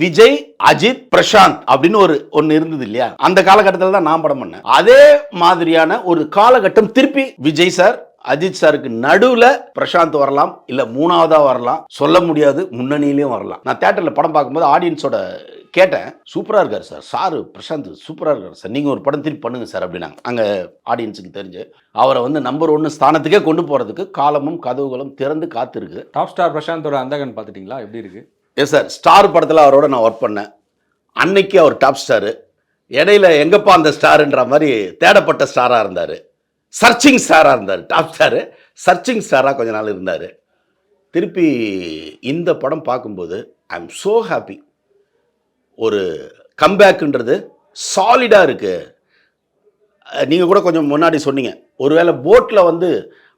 விஜய் அஜித் பிரசாந்த் அப்படின்னு ஒரு ஒன்னு இருந்தது இல்லையா? அந்த காலகட்டத்தில் தான் நான் படம் பண்ணேன். அதே மாதிரியான ஒரு காலகட்டம் திருப்பி விஜய் சார் அஜித் சாருக்கு நடுவில் பிரசாந்த் வரலாம் இல்லை மூணாவதாக வரலாம் சொல்ல முடியாது முன்னணியிலையும் வரலாம். நான் தேட்டரில் படம் பார்க்கும்போது ஆடியன்ஸோட கேட்டேன் சூப்பராக இருக்கார் சார் சாரு பிரசாந்த் சூப்பராக இருக்கார் சார் நீங்கள் ஒரு படம் திருப்பி பண்ணுங்கள் சார் அப்படின்னாங்க. அங்கே ஆடியன்ஸுக்கு தெரிஞ்சு அவரை வந்து நம்பர் ஒன்று ஸ்தானத்துக்கே கொண்டு போகிறதுக்கு காலமும் கதவுகளும் திறந்து காத்திருக்கு. டாப் ஸ்டார் பிரசாந்தோட அந்தகன் பார்த்துட்டிங்களா? எப்படி இருக்குது எஸ் சார் ஸ்டார் படத்தில் அவரோட நான் ஒர்க் பண்ணேன். அன்னைக்கு அவர் டாப் ஸ்டாரு இடையில எங்கப்பா அந்த ஸ்டாருன்ற மாதிரி தேடப்பட்ட ஸ்டாராக இருந்தார். சர்ச்சிங் ஸ்டாராக இருந்தார். டாப் ஸ்டாரு சர்ச்சிங் ஸ்டாராக கொஞ்ச நாள் இருந்தார். திருப்பி இந்த படம் பார்க்கும்போது ஐ எம் ஸோ ஹாப்பி ஒரு கம்பேக்குன்றது சாலிடாக இருக்குது நீங்கள் கூட கொஞ்சம் முன்னாடி சொன்னீங்க. ஒருவேளை போட்டில் வந்து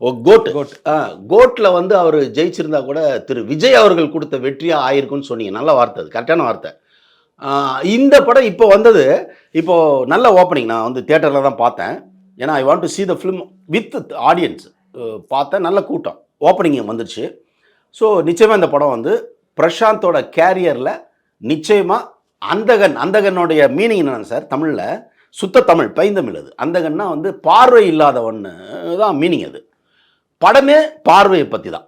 கோட் Goat. ஆ கோட்டில் வந்து அவர் ஜெயிச்சிருந்தா கூட திரு விஜய் அவர்கள் கொடுத்த வெற்றியாக ஆயிருக்கும்னு சொன்னீங்க. நல்ல வார்த்தை அது கரெக்டான வார்த்தை. இந்த படம் இப்போ வந்தது இப்போ நல்ல ஓப்பனிங் நான் வந்து தியேட்டரில் தான் பார்த்தேன். ஏன்னா I want to see the film with audience பார்த்தேன் நல்ல கூட்டம். ஓப்பனிங் வந்துருச்சு. ஸோ நிச்சயமாக இந்த படம் வந்து பிரசாந்தோட கேரியரில் நிச்சயமாக அந்தகன் அந்தகனுடைய மீனிங் என்னன்னு சார் தமிழில் சுத்த தமிழ் பைந்தமிழ் அது. அந்தகன்னா வந்து பார்வை இல்லாதவன்னு தான் மீனிங் அது. படமே பார்வையை பற்றி தான்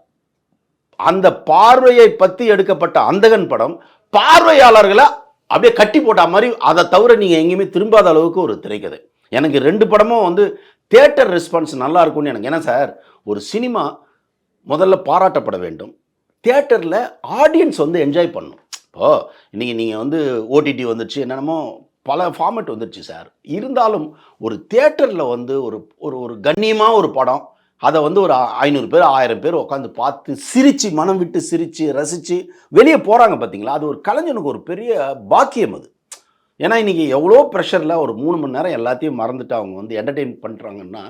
அந்த பார்வையை பற்றி எடுக்கப்பட்ட அந்தகன் படம் பார்வையாளர்களை அப்படியே கட்டி போட்ட மாதிரி அதை தவிர நீங்கள் எங்கேயுமே திரும்பாத அளவுக்கு ஒரு திரைக்கதை. எனக்கு ரெண்டு படமும் வந்து தேட்டர் ரெஸ்பான்ஸ் நல்லா இருக்கும்னு எனக்கு ஏன்னா சார் ஒரு சினிமா முதல்ல பாராட்டப்பட வேண்டும். தேட்டரில் ஆடியன்ஸ் வந்து என்ஜாய் பண்ணணும். இப்போது இன்றைக்கி நீங்கள் வந்து ஓடிடி வந்துடுச்சு என்னென்னமோ பல ஃபார்மேட் வந்துடுச்சு சார். இருந்தாலும் ஒரு தேட்டரில் வந்து ஒரு ஒரு ஒரு கண்ணியமாக ஒரு படம் அதை வந்து ஒரு ஐநூறு பேர் ஆயிரம் பேர் உட்காந்து பார்த்து சிரித்து மனம் விட்டு சிரித்து ரசித்து வெளியே போகிறாங்க பார்த்தீங்களா அது ஒரு கலைஞனுக்கு ஒரு பெரிய பாக்கியம் அது. ஏன்னா இன்றைக்கி எவ்வளோ ப்ரெஷரில் ஒரு மூணு மணி நேரம் எல்லாத்தையும் மறந்துட்டு அவங்க வந்து என்டர்டெயின் பண்ணுறாங்கன்னா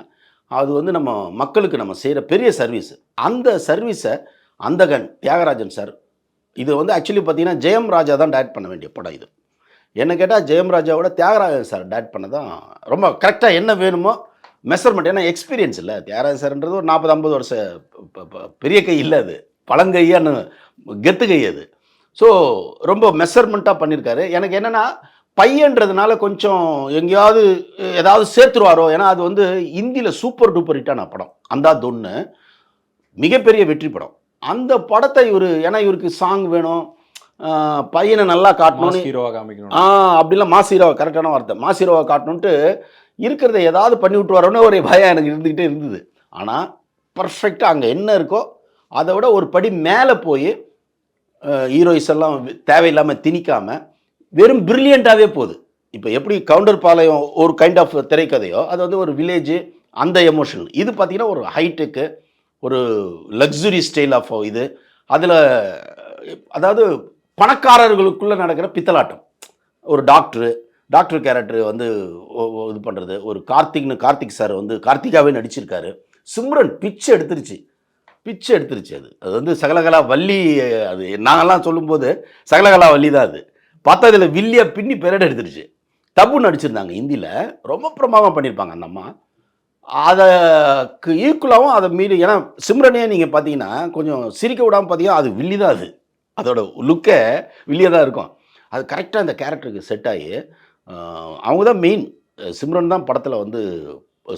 அது வந்து நம்ம மக்களுக்கு நம்ம செய்கிற பெரிய சர்வீஸ் அந்த சர்வீஸை அந்தகன் தியாகராஜன் சார் இது வந்து ஆக்சுவலி பார்த்தீங்கன்னா ஜெயம் ராஜா தான் டேட் பண்ண வேண்டிய படம் இது. என்ன கேட்டால் ஜெயம் ராஜாவோட தியாகராஜன் சார் டேட் பண்ண தான் ரொம்ப கரெக்டாக என்ன வேணுமோ மெஷர்மெண்ட் ஏன்னா எக்ஸ்பீரியன்ஸ் இல்லை. தியாகராஜன் சார்ன்றது ஒரு நாற்பது ஐம்பது வருஷ ப- ப- பெரிய கை இல்லை அது. பழங்கையான்னு கெத்து கை அது. ஸோ ரொம்ப மெஷர்மெண்ட்டாக பண்ணியிருக்காரு எனக்கு என்னென்னா பையன்றதுனால கொஞ்சம் எங்கேயாவது ஏதாவது சேர்த்துருவாரோ? ஏன்னா அது வந்து இந்தியில் சூப்பர் டூப்பர் ஹிட்டான படம். அந்த ஒன்று மிகப்பெரிய வெற்றி படம். அந்த படத்தை இவர் ஏன்னா இவருக்கு சாங் வேணும். பையனை நல்லா காட்டணும்னு ஹீரோவா காமிக்கணும் ஆ அப்படிலாம் மாசீரோவா கரெக்டான வார்த்தை. மாசீரோவா காட்டணுன்ட்டு இருக்கிறத ஏதாவது பண்ணி விட்டுருவாரோன்னு ஒரு பயம் எனக்கு இருந்துக்கிட்டே இருந்தது. ஆனால் பர்ஃபெக்டாக அங்கே என்ன இருக்கோ அதை விட ஒரு படி மேலே போய் ஹீரோயிஸ் எல்லாம் தேவையில்லாமல் திணிக்காமல் வெறும் பிரில்லியண்ட்டாகவே போகுது. இப்போ எப்படி கவுண்டர் பாளையம் ஒரு கைண்ட் ஆஃப் திரைக்கதையோ அது வந்து ஒரு வில்லேஜ் அந்த எமோஷன் இது பார்த்திங்கன்னா ஒரு ஹைடெக்கு ஒரு லக்ஸுரி ஸ்டைல் ஆஃப் இது. அதில் அதாவது பணக்காரர்களுக்குள்ளே நடக்கிற பித்தலாட்டம். ஒரு டாக்டரு டாக்டர் கேரக்டர் வந்து இது பண்ணுறது ஒரு கார்த்திக்னு கார்த்திக் சார் வந்து கார்த்திகாவே நடிச்சிருக்காரு. சிம்ரன் பிச்சு எடுத்துருச்சு. பிச்சு எடுத்துருச்சு அது. அது வந்து சகலகலா வள்ளி அது நாங்கள்லாம் சொல்லும்போது சகலகலா வள்ளி தான் அது. பார்த்தா இதில் வில்லியா பின்னி பெரட் எடுத்துருச்சு. தப்பு நடிச்சிருந்தாங்க ஹிந்தியில். ரொம்ப பிரமாதம் பண்ணியிருப்பாங்க அந்த அம்மா. ஈக்குவலாகவும் அதை மீறி ஏன்னா சிம்ரனே நீங்கள் பார்த்தீங்கன்னா கொஞ்சம் சிரிக்க விடாமல் பார்த்தீங்கன்னா அது வில்லி தான் அது. அதோட லுக்கே வில்லியாக தான் இருக்கும். அது கரெக்டாக அந்த கேரக்டருக்கு செட் ஆகி அவங்க தான் மெயின் சிம்ரன் தான் படத்தில் வந்து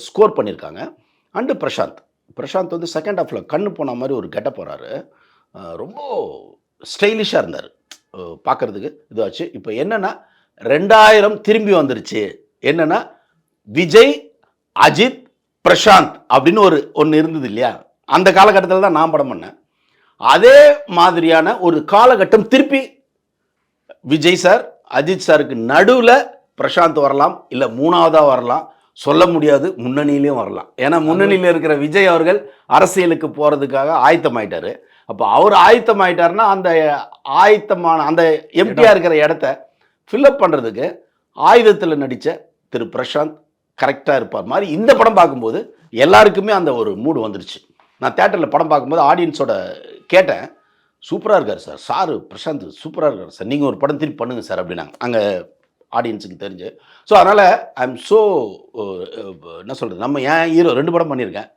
ஸ்கோர் பண்ணியிருக்காங்க அண்டு பிரசாந்த். பிரசாந்த் வந்து செகண்ட் ஹாஃபில் கண்ணு போன மாதிரி ஒரு கெட்ட போகிறாரு ரொம்ப ஸ்டைலிஷாக இருந்தார். பார்க்குறதுக்கு இதுவாச்சு இப்போ என்னென்னா ரெண்டாயிரம் திரும்பி வந்துருச்சு. என்னென்னா விஜய் அஜித் பிரசாந்த் அப்படின்னு ஒரு ஒன்று இருந்தது இல்லையா? அந்த காலகட்டத்தில் தான் நான் படம் பண்ணேன். அதே மாதிரியான ஒரு காலகட்டம் திருப்பி விஜய் சார் அஜித் சாருக்கு நடுவில் பிரசாந்த் வரலாம் இல்லை மூணாவதாக வரலாம் சொல்ல முடியாது முன்னணியிலையும் வரலாம். ஏன்னா முன்னணியில் இருக்கிற விஜய் அவர்கள் அரசியலுக்கு போகிறதுக்காக ஆயத்தமாயிட்டார். அப்போ அவர் ஆயத்தமாயிட்டார்னா அந்த ஆயத்தமான அந்த எம்டியாக இருக்கிற இடத்த ஃபில்அப் பண்ணுறதுக்கு ஆயுதத்தில் நடித்த திரு பிரசாந்த் கரெக்டாக இருப்பார். மாதிரி இந்த படம் பார்க்கும்போது எல்லாருக்குமே அந்த ஒரு மூடு வந்துருச்சு. நான் தேட்டரில் படம் பார்க்கும்போது ஆடியன்ஸோட கேட்டேன். சூப்பராக இருக்கார் சார். சாரு பிரசாந்த் சூப்பராக இருக்கார் சார். நீங்கள் ஒரு படம் திருப்பி பண்ணுங்கள் சார் அப்படின்னாங்க. அங்கே ஆடியன்ஸுக்கு தெரிஞ்சு. ஸோ அதனால் ஐ எம் ஸோ என்ன சொல்கிறது நம்ம ஏன் ஹீரோ ரெண்டு படம் பண்ணியிருக்கேன்.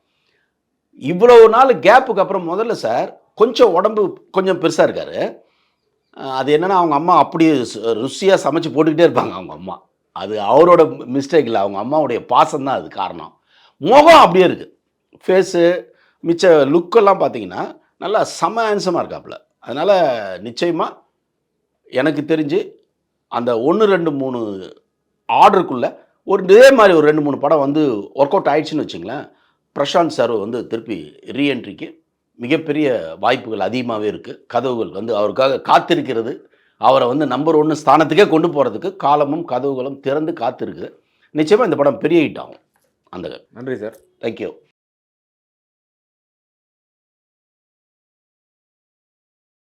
இவ்வளோ நாள் கேப்புக்கு அப்புறம் முதல்ல சார் கொஞ்சம் உடம்பு கொஞ்சம் பெருசாக இருக்கார். அது என்னென்னா அவங்க அம்மா அப்படி ருசியாக சமைச்சு போட்டுக்கிட்டே இருப்பாங்க அவங்க அம்மா. அது அவரோட மிஸ்டேக் இல்லை. அவங்க அம்மாவுடைய பாசம் தான் அது காரணம். முகம் அப்படியே இருக்குது ஃபேஸு மிச்ச லுக்கெல்லாம் பார்த்தீங்கன்னா நல்லா செம ஹேண்ட்ஸமாக இருக்காப்புல. அதனால் நிச்சயமாக எனக்கு தெரிஞ்சு அந்த ஒன்று ரெண்டு மூணு ஆர்டருக்குள்ளே ஒரு இதே மாதிரி ஒரு ரெண்டு மூணு படம் வந்து ஒர்க் அவுட் ஆயிடுச்சுன்னு வச்சுங்களேன். பிரசாந்த் சார் வந்து திருப்பி ரீஎன்ட்ரிக்கு மிகப்பெரிய வாய்ப்புகள் அதிகமாகவே இருக்குது கதவுகள் வந்து அவருக்காக காத்திருக்கிறது. அவரை வந்து நம்பர் ஒன்று ஸ்தானத்துக்கே கொண்டு போகிறதுக்கு காலமும் கதவுகளும் திறந்து காத்திருக்கு நிச்சயமாக இந்த படம் பெரிய ஹிட் ஆகும். அந்த நன்றி சார். தேங்க்யூ